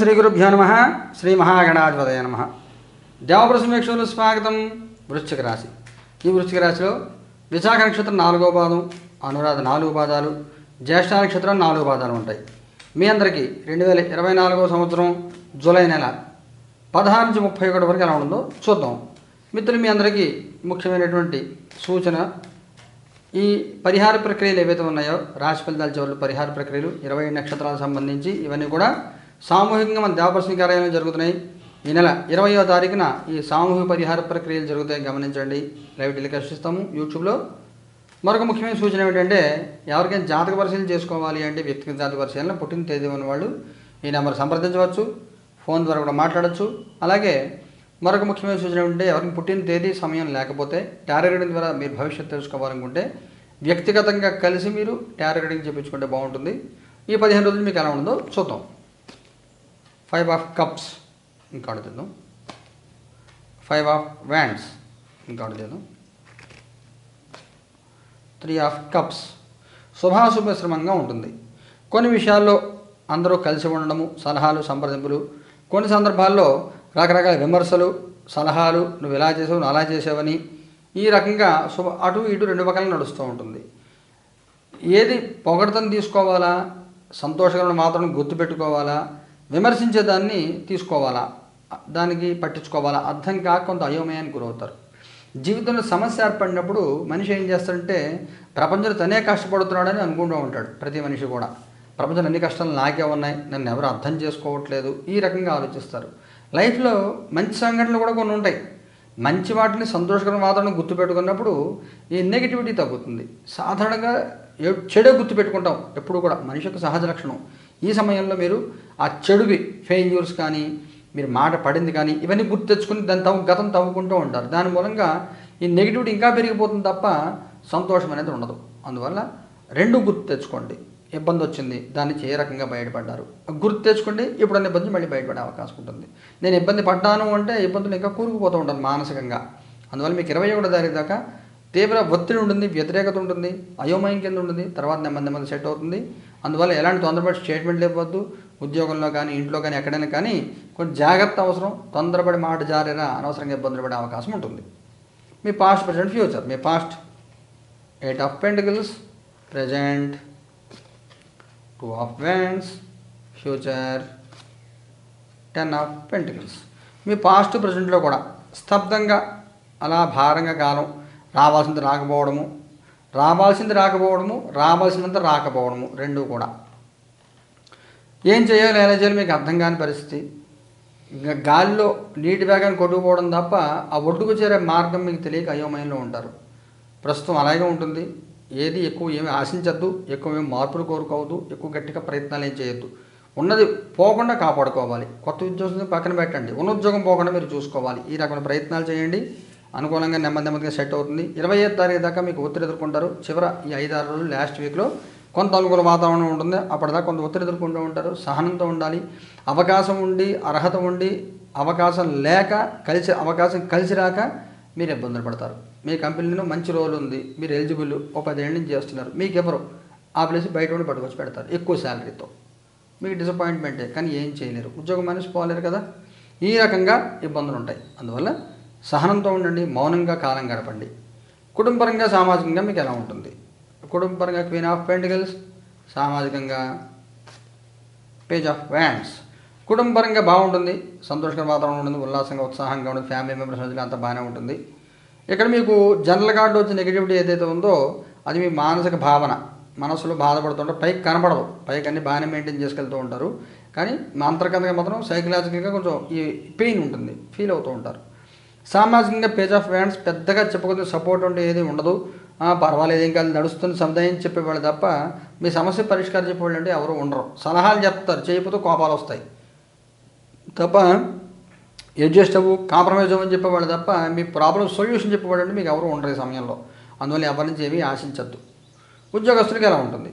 శ్రీ గురుభ్యో నమ శ్రీ మహాగణాధిపతయ నమ దేవప్రసమేక్షలు స్వాగతం వృశ్చిక రాశి. ఈ వృశ్చిక రాశిలో విశాఖ నక్షత్రం నాలుగో పాదం అనురాధ నాలుగు పాదాలు జ్యేష్ఠ నక్షత్రం నాలుగు పాదాలు ఉంటాయి. మీ అందరికీ రెండు వేల ఇరవై నాలుగో సంవత్సరం జూలై నెల పదహారు నుంచి ముప్పై ఒకటి వరకు ఎలా ఉందో చూద్దాం. మిత్రులు మీ అందరికీ ముఖ్యమైనటువంటి సూచన ఈ పరిహార ప్రక్రియలు ఏవైతే ఉన్నాయో రాశి ఫలితాల చివరి పరిహార ప్రక్రియలు ఇరవై నక్షత్రాలకు సంబంధించి ఇవన్నీ కూడా సామూహికంగా మన దేవపర్శని కార్యాలయంలో జరుగుతున్నాయి. ఈ నెల ఇరవయో తారీఖున ఈ సామూహిక పరిహార ప్రక్రియలు జరుగుతాయి గమనించండి. లైవ్ టెలికాస్ట్ ఇస్తాము యూట్యూబ్లో మరొక ముఖ్యమైన సూచన ఏమిటంటే ఎవరికైనా జాతక పరిశీలన చేసుకోవాలి అంటే వ్యక్తిగత జాతక పరిశీలన పుట్టిన తేదీ ఉన్న వాళ్ళు ఈ నెంబర్ సంప్రదించవచ్చు. ఫోన్ ద్వారా కూడా మాట్లాడచ్చు. అలాగే మరొక ముఖ్యమైన సూచన ఏమిటంటే ఎవరికి పుట్టిన తేదీ సమయం లేకపోతే టారో రీడింగ్ ద్వారా మీరు భవిష్యత్తు తెలుసుకోవాలనుకుంటే వ్యక్తిగతంగా కలిసి మీరు టారో రీడింగ్ బాగుంటుంది. ఈ పదిహేను రోజులు మీకు ఎలా ఉందో చూద్దాం. ఫైవ్ ఆఫ్ కప్స్ ఇంకా అడుగుతాం ఫైవ్ ఆఫ్ వ్యాండ్స్ ఇంకా అడుగుతాం త్రీ ఆఫ్ కప్స్ శుభాశుభశ్రమంగా ఉంటుంది. కొన్ని విషయాల్లో అందరూ కలిసి ఉండడము సలహాలు సంప్రదింపులు. కొన్ని సందర్భాల్లో రకరకాల విమర్శలు సలహాలు నువ్వు ఇలా చేసావు నువ్వు అలా చేసావని ఈ రకంగా శుభ అటు ఇటు రెండు పక్కల నడుస్తూ ఉంటుంది. ఏది పొగడతను తీసుకోవాలా సంతోషకరణ మాత్రం గుర్తుపెట్టుకోవాలా విమర్శించేదాన్ని తీసుకోవాలా? దానికి పట్టించుకోవాలా? అర్థం కాక కొంత అయోమయానికి గురవుతారు. జీవితంలో సమస్య ఏర్పడినప్పుడు మనిషి ఏం చేస్తాడంటే ప్రపంచంలో తనే కష్టపడుతున్నాడని అనుకుంటూ ఉంటాడు ప్రతి మనిషి కూడా. ప్రపంచంలో అన్ని కష్టాలు నాకే ఉన్నాయి నన్ను ఎవరు అర్థం చేసుకోవట్లేదు ఈ రకంగా ఆలోచిస్తారు. లైఫ్లో మంచి సంఘటనలు కూడా కొన్ని ఉంటాయి. మంచి వాటిని సంతోషకరమైన వాతావరణం గుర్తుపెట్టుకున్నప్పుడు ఈ నెగిటివిటీ తగ్గుతుంది. సాధారణంగా ఏ- చెడే గుర్తుపెట్టుకుంటాం ఎప్పుడు కూడా. మనిషి యొక్క సహజ లక్షణం. ఈ సమయంలో మీరు ఆ చెడువి ఫెయిల్యూర్స్ కానీ మీరు మాట పడింది కానీ ఇవన్నీ గుర్తు తెచ్చుకుని దాని తవ్వు గతం తవ్వుకుంటూ ఉంటారు. దాని మూలంగా ఈ నెగిటివిటీ ఇంకా పెరిగిపోతుంది తప్ప సంతోషం అనేది ఉండదు. అందువల్ల రెండు గుర్తు తెచ్చుకోండి. ఇబ్బంది వచ్చింది దాని ఏ రకంగా బయటపడ్డారు? గుర్తు తెచ్చుకోండి ఇప్పుడున్న ఇబ్బంది మళ్ళీ బయటపడే అవకాశం ఉంటుంది. నేను ఇబ్బంది పడ్డాను అంటే ఇబ్బందులు ఇంకా కూరుకుపోతూ ఉంటాను మానసికంగా. అందువల్ల మీకు ఇరవై ఒకటో తారీఖు దాకా తీవ్ర ఒత్తిడి ఉంటుంది వ్యతిరేకత ఉంటుంది అయోమయం కింద ఉంటుంది తర్వాత నెమ్మది నెమ్మది సెట్ అవుతుంది. అందువల్ల ఎలాంటి తొందరపడి స్టేట్మెంట్ ఇవ్వద్దు ఉద్యోగంలో కానీ ఇంట్లో కానీ ఎక్కడైనా కానీ కొంచెం జాగ్రత్త అవసరం. తొందరపడి మాట జారేరా అనవసరంగా ఇబ్బందులు పడే అవకాశం ఉంటుంది. మీ past present future me past eight of pentacles present two of wands future ten of pentacles me past ప్రజెంట్లో కూడా స్తబ్దంగా అలా భారంగా కాలం రావాల్సింది రాకపోవడము రావాల్సింది రాకపోవడము రావాల్సినంత రాకపోవడము రెండు కూడా. ఏం చేయాలి ఎలా చేయాలి మీకు అర్థం కాని పరిస్థితి. ఇంకా గాలిలో నీటి వేగాన్ని కొట్టుకుపోవడం తప్ప ఆ ఒడ్డుకు చేరే మార్గం మీకు తెలియక అయోమయంలో ఉంటారు. ప్రస్తుతం అలాగే ఉంటుంది. ఏది ఎక్కువ ఏమి ఆశించద్దు ఎక్కువ ఏమి మార్పులు కోరుకోవద్దు ఎక్కువ గట్టిగా ప్రయత్నాలు ఏం చేయొద్దు. ఉన్నది పోకుండా కాపాడుకోవాలి. కొత్త ఉద్యోగం పక్కన పెట్టండి. ఉన్న ఉద్యోగం పోకుండా మీరు చూసుకోవాలి. ఈ రకమైన ప్రయత్నాలు చేయండి. అనుకూలంగా నెమ్మది నెమ్మదిగా సెట్ అవుతుంది. ఇరవై ఐదు తారీఖు దాకా మీకు ఒత్తిడి ఎదుర్కొంటారు. చివర ఈ ఐదు ఆరు రోజులు లాస్ట్ వీక్లో కొంత అనుకూల వాతావరణం ఉంటుంది. అప్పటిదాకా కొంత ఒత్తిడి ఎదుర్కొంటూ ఉంటారు. సహనంతో ఉండాలి. అవకాశం ఉండి అర్హత ఉండి అవకాశం లేక కలిసి అవకాశం కలిసి రాక మీరు ఇబ్బందులు పడతారు. మీ కంపెనీలో మంచి రోల్ ఉంది. మీరు ఎలిజిబుల్ ఒక పదేళ్ళ నుంచి చేస్తున్నారు. మీకు ఎవరు ఆ ప్లేస్ బయట ఉండి పట్టుకొచ్చి పెడతారు. ఎక్కువ శాలరీతో. మీకు డిసప్పాయింట్మెంటే కానీ ఏం చేయలేరు. ఉద్యోగం మనిషి పోలేరు కదా. ఈ రకంగా ఇబ్బందులు ఉంటాయి. అందువల్ల సహనంతో ఉండండి మౌనంగా కాలం గడపండి. కుటుంబపరంగా సామాజికంగా మీకు ఎలా ఉంటుంది? కుటుంబపరంగా క్వీన్ ఆఫ్ పెంటికల్స్ సామాజికంగా పేజ్ ఆఫ్ వ్యాండ్స్. కుటుంబపరంగా బాగుంటుంది సంతోషకర వాతావరణం ఉంటుంది ఉల్లాసంగా ఉత్సాహంగా ఉంటుంది ఫ్యామిలీ మెంబర్స్ మధ్యలో అంత బాగానే ఉంటుంది. ఇక్కడ మీకు జనరల్ కార్డు వచ్చే నెగిటివిటీ ఏదైతే ఉందో అది మీ మానసిక భావన. మనసులో బాధపడుతుంటే పైకి కనబడదు పైకి అన్ని బాగానే మెయింటైన్ చేసుకెళ్తూ ఉంటారు. కానీ మా అంతర్గతంగా మాత్రం సైకలాజికల్గా కొంచెం ఈ పెయిన్ ఉంటుంది ఫీల్ అవుతూ ఉంటారు. సామాజికంగా పేజ్ ఆఫ్ వ్యాండ్స్ పెద్దగా చెప్పుకుంటే సపోర్ట్ ఉంటే ఏది ఉండదు. పర్వాలేదు ఏం కాదు నడుస్తుంది సముదాయం చెప్పేవాళ్ళు తప్ప మీ సమస్య పరిష్కారం చెప్పేవాళ్ళు అంటే ఎవరు ఉండరు. సలహాలు చెప్తారు చేయకపోతే కోపాలు వస్తాయి. తప్ప అడ్జస్ట్ అవ్వు కాంప్రమైజ్ అవ్వని చెప్పేవాళ్ళు తప్ప మీ ప్రాబ్లం సొల్యూషన్ చెప్పేవాళ్ళు అంటే మీకు ఎవరు ఉండరు ఈ సమయంలో. అందువల్ల ఎవరి నుంచి ఏమీ ఆశించద్దు. ఉద్యోగస్తులకి ఎలా ఉంటుంది?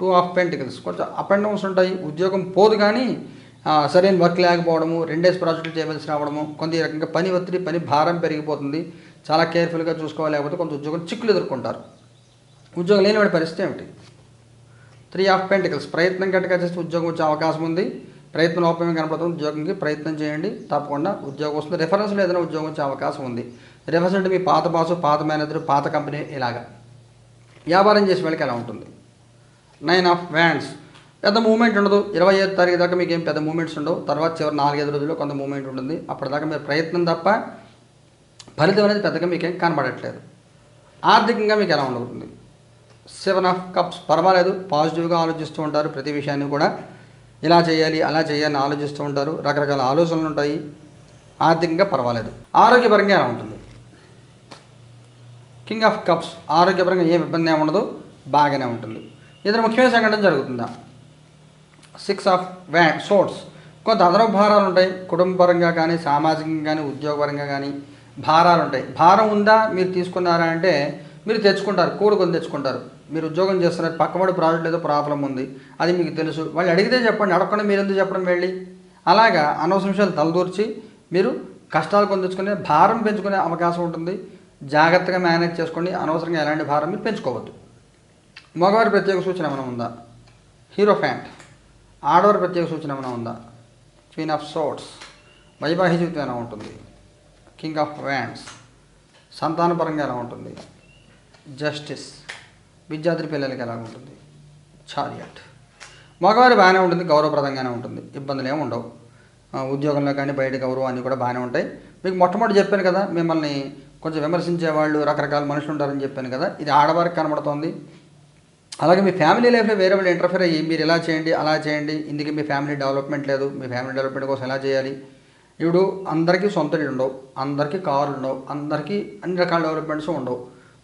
టూ ఆఫ్ పెంటికల్స్ కొంచెం అప్ అండ్ డౌన్స్ ఉంటాయి. ఉద్యోగం పోదు కానీ సరైన వర్క్ లేకపోవడము రెండేసి ప్రాజెక్టులు చేయవలసి రావడము కొంత ఈ రకంగా పని ఒత్తిడి పని భారం పెరిగిపోతుంది. చాలా కేర్ఫుల్గా చూసుకోవాలి లేకపోతే కొంత ఉద్యోగం చిక్కులు ఎదుర్కొంటారు. ఉద్యోగం లేనివాడి పరిస్థితి ఏమిటి? త్రీ ఆఫ్ పెంటికల్స్ ప్రయత్నం గట్టిగా చేస్తే ఉద్యోగం వచ్చే అవకాశం ఉంది. ప్రయత్నం లోపమే కనపడుతుంది. ఉద్యోగంకి ప్రయత్నం చేయండి. తప్పకుండా ఉద్యోగం వస్తుంది రిఫరెన్స్లో ఏదైనా ఉద్యోగం వచ్చే అవకాశం ఉంది. రిఫరెన్స్ అంటే మీ పాత బాసు పాత మేనేజర్ పాత కంపెనీ ఇలాగా. వ్యాపారం చేసే వాళ్ళకి ఎలా ఉంటుంది? నైన్ ఆఫ్ వ్యాండ్స్ పెద్ద మూమెంట్ ఉండదు. ఇరవై ఐదు తారీఖు దాకా మీకు ఏం పెద్ద మూమెంట్స్ ఉండవు. తర్వాత చివరి నాలుగైదు రోజుల్లో కొంత మూమెంట్ ఉంటుంది. అప్పటిదాకా మీరు ప్రయత్నం తప్ప ఫలితం అనేది పెద్దగా మీకేం కనబడట్లేదు. ఆర్థికంగా మీకు ఎలా ఉండబోతుంది? Seven of cups. పర్వాలేదు. పాజిటివ్గా ఆలోచిస్తూ ఉంటారు. ప్రతి విషయాన్ని కూడా ఇలా చేయాలి అలా చేయాలని ఆలోచిస్తూ ఉంటారు. రకరకాల ఆలోచనలు ఉంటాయి. ఆర్థికంగా పర్వాలేదు. ఆరోగ్యపరంగా ఎలా ఉంటుంది? King of cups. ఆరోగ్యపరంగా ఏం ఇబ్బంది ఏమి ఉండదు. బాగానే ఉంటుంది. ఇతర ముఖ్యమైన సంఘటన జరుగుతుందా? సిక్స్ ఆఫ్ వ్యా సోర్స్ కొంత అదనపు భారాలు ఉంటాయి. కుటుంబపరంగా కానీ సామాజికంగా కానీ ఉద్యోగపరంగా కానీ భారాలు ఉంటాయి. భారం ఉందా? మీరు తీసుకున్నారా అంటే మీరు తెచ్చుకుంటారు. కూడుకొని తెచ్చుకుంటారు. మీరు ఉద్యోగం చేస్తున్నారు. పక్కబడి ప్రాజెక్ట్ ఏదో ప్రాబ్లం ఉంది. అది మీకు తెలుసు. వాళ్ళు అడిగితే చెప్పండి. అడగకుండా మీరు ఎందుకు చెప్పడం వెళ్ళి? అలాగా అనవసర విషయాలు తలదూర్చి మీరు కష్టాలు కొని తెచ్చుకునే భారం పెంచుకునే అవకాశం ఉంటుంది. జాగ్రత్తగా మేనేజ్ చేసుకోండి. అనవసరంగా ఎలాంటి భారం మీరు పెంచుకోవద్దు. మగవారి ప్రత్యేక సూచన ఏమైనా ఉందా? హీరో ఫ్యాంట్ ఆడవారి ప్రత్యేక సూచన ఏమైనా ఉందా? క్వీన్ ఆఫ్ సోట్స్ వైవాహిక జీవితం ఎలా ఉంటుంది? కింగ్ ఆఫ్ వ్యాండ్స్ సంతానపరంగా ఎలా ఉంటుంది? జస్టిస్ విద్యార్థి పిల్లలకి ఎలా ఉంటుంది? చారియట్ మగవారి బాగానే ఉంటుంది గౌరవప్రదంగానే ఉంటుంది ఇబ్బందులు ఏమి ఉండవు. ఉద్యోగంలో కానీ బయట గౌరవం అన్నీ కూడా బాగానే ఉంటాయి. మీకు మొట్టమొదటి చెప్పాను కదా మిమ్మల్ని కొంచెం విమర్శించే వాళ్ళు రకరకాల మనుషులు ఉంటారని చెప్పాను కదా ఇది ఆడవారికి కనబడుతోంది అలాగే మీ ఫ్యామిలీ లైఫ్లో వేరే వాళ్ళు ఇంటర్ఫియర్ అయ్యి మీరు ఇలా చేయండి అలా చేయండి ఇందుకే మీ ఫ్యామిలీ డెవలప్మెంట్ లేదు మీ ఫ్యామిలీ డెవలప్మెంట్ కోసం ఎలా చేయాలి? ఇప్పుడు అందరికీ సొంత ఇల్లు ఉండవు అందరికీ కార్లు ఉండవు అందరికీ అన్ని రకాల డెవలప్మెంట్స్ ఉండవు.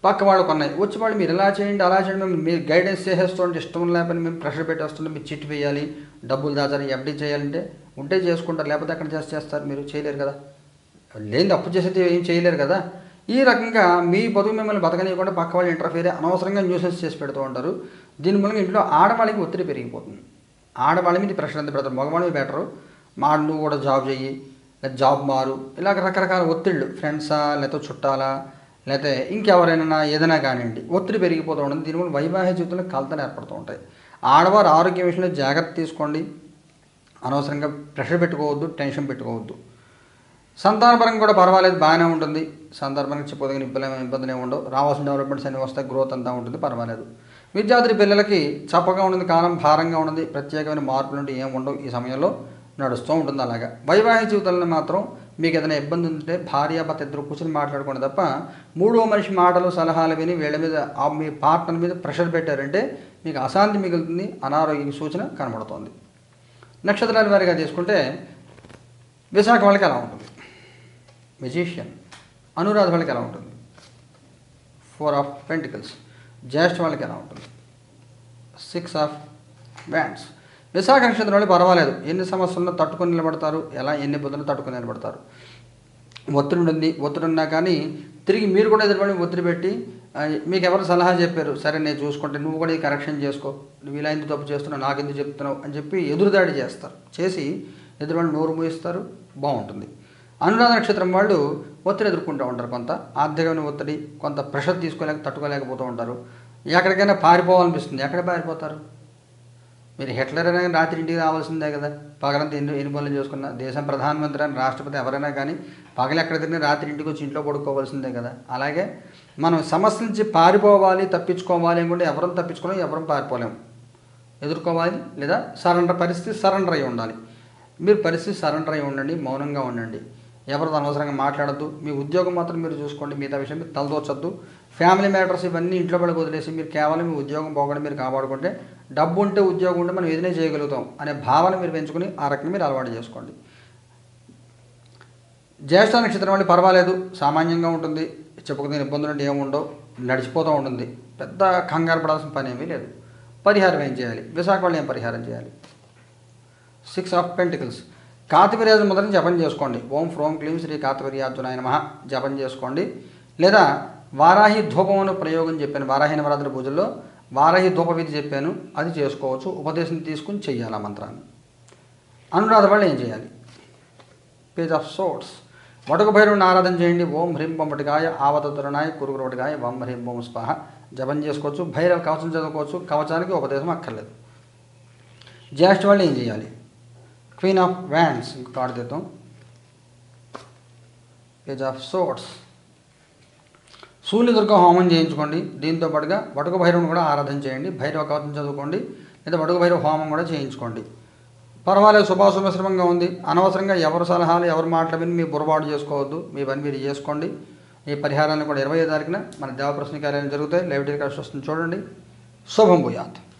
పక్క వాళ్ళకు ఉన్నాయి వచ్చి వాళ్ళు మీరు ఇలా చేయండి అలా చేయండి మేము మీరు గైడెన్స్ చేసేస్తుంటే ఇష్టం లేకపోతే మేము ప్రెషర్ పెట్టేస్తుంటే మీరు చిట్ వేయాలి డబ్బులు దాచాలి ఎఫ్డీ చేయాలంటే ఉంటే చేసుకుంటారు లేకపోతే అక్కడ చేస్తారు మీరు చేయలేరు కదా. లేని అప్పు చేసేది ఏం చేయలేరు కదా. ఈ రకంగా మీ బతుకు మిమ్మల్ని బతకనీయకుండా పక్క వాళ్ళు ఇంటర్ఫీర్ అనవసరంగా న్యూసెన్స్ చేసి పెడుతూ ఉంటారు. దీని మూలంగా ఇంట్లో ఆడవాళ్ళకి ఒత్తిడి పెరిగిపోతుంది. ఆడవాళ్ళ మీద ప్రెషర్ ఎంత పెడతారు? మగవాళ్ళ మీద బెటరు మా నువ్వు కూడా జాబ్ చెయ్యి లేదా జాబ్ మారు. ఇలాగ రకరకాల ఒత్తిళ్ళు. ఫ్రెండ్సా లేకపోతే చుట్టాలా లేకపోతే ఇంకెవరైనా ఏదైనా కానివ్వండి. ఒత్తిడి పెరిగిపోతూ ఉంటుంది. దీనివల్ల వైవాహిక జీవితంలో కలతలు ఏర్పడుతూ ఉంటాయి. ఆడవారు ఆరోగ్య విషయంలో జాగ్రత్త తీసుకోండి. అనవసరంగా ప్రెషర్ పెట్టుకోవద్దు టెన్షన్ పెట్టుకోవద్దు. సంతానపరంగా కూడా పర్వాలేదు బాగానే ఉంటుంది. సంతానపరంగా చెప్పదగిన ఇబ్బంది ఇబ్బందులు ఏమి ఉండవు. రావాల్సిన డెవలప్మెంట్స్ అన్ని వస్తాయి గ్రోత్ అంతా ఉంటుంది పర్వాలేదు. విద్యార్థి పిల్లలకి చప్పగా ఉంటుంది కాలం భారంగా ఉంటుంది ప్రత్యేకమైన మార్పులు అంటే ఏమి ఉండవు. ఈ సమయంలో నడుస్తూ ఉంటుంది అలాగా. వైవాహిక జీవితంలో మాత్రం మీకు ఏదైనా ఇబ్బంది ఉంటే భార్య భర్త ఇద్దరు కూర్చొని మాట్లాడుకోండి తప్ప మూడో మనిషి మాటలు సలహాలు విని వీళ్ళ మీద మీ పార్ట్నర్ మీద ప్రెషర్ పెట్టారంటే మీకు అశాంతి మిగులుతుంది అనారోగ్య సూచన కనబడుతోంది. నక్షత్రాల వారిగా తీసుకుంటే విశాఖ వాళ్ళకి ఎలా ఉంటుంది? మెజీషియన్ అనురాధ వాళ్ళకి ఎలా ఉంటుంది? ఫోర్ ఆఫ్ పెంటికల్స్ జ్యేష్ఠ వాళ్ళకి ఎలా ఉంటుంది? సిక్స్ ఆఫ్ బ్యాండ్స్ విశాఖ నక్షత్రం వాళ్ళు పర్వాలేదు. ఎన్ని సమస్యలను తట్టుకొని నిలబడతారు. ఎలా? ఎన్ని ఇబ్బందులు తట్టుకొని నిలబడతారు? ఒత్తిడి ఉంటుంది. ఒత్తిడి ఉన్నా కానీ తిరిగి మీరు కూడా ఎదురుపడి ఒత్తిడి పెట్టి మీకు ఎవరు సలహా చెప్పారు? సరే నేను చూసుకుంటే నువ్వు కూడా ఈ కరెక్షన్ చేసుకో. నువ్వు ఇలా ఎందుకు తప్పు చేస్తున్నావు? నాకు ఎందుకు చెప్తున్నావు? అని చెప్పి ఎదురుదాడి చేస్తారు. చేసి ఎదురువాళ్ళు నోరు మూయిస్తారు. బాగుంటుంది. అనురాధ నక్షత్రం వాళ్ళు ఒత్తిడి ఎదుర్కొంటూ ఉంటారు కొంత. ఆర్థికమైన ఒత్తిడి కొంత ప్రెషర్ తీసుకోలేక తట్టుకోలేకపోతూ ఉంటారు. ఎక్కడికైనా పారిపోవాలనిపిస్తుంది. ఎక్కడ పారిపోతారు? మీరు హిట్లర్ అయినా రాత్రి ఇంటికి రావాల్సిందే కదా. పగలంతా ఎన్ని ఎన్ని పనులు చేసుకున్న దేశం ప్రధానమంత్రి అని రాష్ట్రపతి ఎవరైనా కానీ పగలు ఎక్కడ తిరిగి రాత్రి ఇంటికి వచ్చి ఇంట్లో పడుకోవాల్సిందే కదా. అలాగే మనం సమస్య నుంచి పారిపోవాలి తప్పించుకోవాలి అనుకుంటే ఎవరం తప్పించుకోలేం ఎవరం పారిపోలేము ఎదుర్కోవాలి లేదా సరెండర్ పరిస్థితి సరెండర్ అయి ఉండాలి. మీరు పరిస్థితి సరెండర్ అయి ఉండండి మౌనంగా ఉండండి. ఎవరితో అనవసరంగా మాట్లాడద్దు. మీ ఉద్యోగం మాత్రం మీరు చూసుకోండి. మిగతా విషయం మీరు తలదోచొద్దు. ఫ్యామిలీ మ్యాటర్స్ ఇవన్నీ ఇంట్లో పడక వదిలేసి మీరు కేవలం మీ ఉద్యోగం పోకుండా మీరు కాపాడుకుంటే డబ్బు ఉంటే ఉద్యోగం ఉంటే మనం ఏదైనా చేయగలుగుతాం అనే భావన మీరు పెంచుకుని ఆ రకంగా మీరు అలవాటు చేసుకోండి. జ్యేష్ఠ నక్షత్రం అంటే పర్వాలేదు. సామాన్యంగా ఉంటుంది. చెప్పుకునే ఇబ్బందులు అంటే ఏముండవు నడిచిపోతూ ఉంటుంది. పెద్ద కంగారు పడాల్సిన పని ఏమీ లేదు. పరిహారం ఏం చేయాలి? విశాఖ వాళ్ళు ఏం పరిహారం చేయాలి? సిక్స్ ఆఫ్ పెంటికల్స్ కాతివీర్యాజు మొదటి జపం చేసుకోండి. ఓం ఫ్రోం క్లీం శ్రీ కాతివీర్యార్జునాయ నమః. జపం చేసుకోండి. లేదా వారాహి ధూపం అనే ప్రయోగం చెప్పాను. వారాహి నవరాత్రి పూజల్లో వారాహి ధూప విధి చెప్పాను. అది చేసుకోవచ్చు. ఉపదేశం తీసుకుని చెయ్యాలి ఆ మంత్రాన్ని. అనురాధ వాళ్ళు ఏం చేయాలి? Page of sorts. వటక భైరవుని ఆరాధన చేయండి. ఓం హ్రీం బొమ్మటికాయ ఆవతరుణాయ కురుగురు వం హ్రీం బొమ్మ స్వాహ జపం చేసుకోవచ్చు. భైరవ కవచం చదువుకోవచ్చు. కవచానికి ఉపదేశం అక్కర్లేదు. జ్యేష్ఠ వాళ్ళు ఏం చేయాలి? క్వీన్ ఆఫ్ వ్యాండ్స్ ఇంకో కార్డు తీద్దాం. పేజ్ ఆఫ్ సోర్ట్స్ సూర్యదుర్గ హోమం చేయించుకోండి. దీంతో పాటుగా వటుక భైరవుని కూడా ఆరాధన చేయండి. భైరవ కవచం చదువుకోండి. లేదా వటుక భైరవ హోమం కూడా చేయించుకోండి. పర్వాలేదు శుభాశుభశ్రమంగా ఉంది. అనవసరంగా ఎవరి సలహాలు ఎవరి మాటలు విని మీ బుర్రబాటు చేసుకోవద్దు. మీ పని మీరు చేసుకోండి. ఈ పరిహారాన్ని కూడా ఇరవై తారీఖున మన దేవప్రశ్న కార్యాలయం జరుగుతాయి. లైవ్ టెలికాస్ట్ వస్తుంది. చూడండి. శుభం భూయాత్.